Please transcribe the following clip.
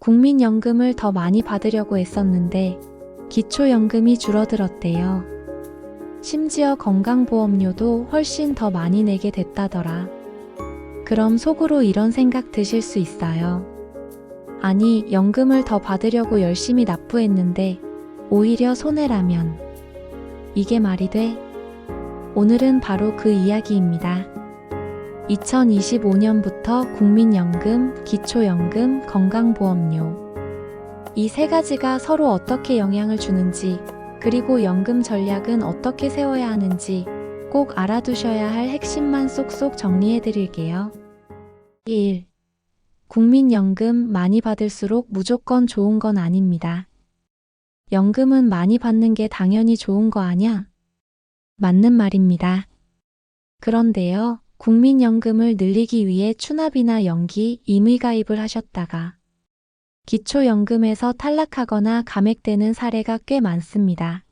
국민연금을 더 많이 받으려고 애썼는데 기초연금이 줄어들었대요. 심지어 건강보험료도 훨씬 더 많이 내게 됐다더라. 그럼 속으로 이런 생각 드실 수 있어요. 아니, 연금을 더 받으려고 열심히 납부했는데 오히려 손해라면 이게 말이 돼? 오늘은 바로 그 이야기입니다. 2025년부터 국민연금, 기초연금, 건강보험료. 이 세 가지가 서로 어떻게 영향을 주는지, 그리고 연금 전략은 어떻게 세워야 하는지 꼭 알아두셔야 할 핵심만 쏙쏙 정리해 드릴게요. 1. 국민연금 많이 받을수록 무조건 좋은 건 아닙니다. 연금은 많이 받는 게 당연히 좋은 거 아냐? 맞는 말입니다. 그런데요, 국민연금을 늘리기 위해 추납이나 연기, 임의가입을 하셨다가 기초연금에서 탈락하거나 감액되는 사례가 꽤 많습니다.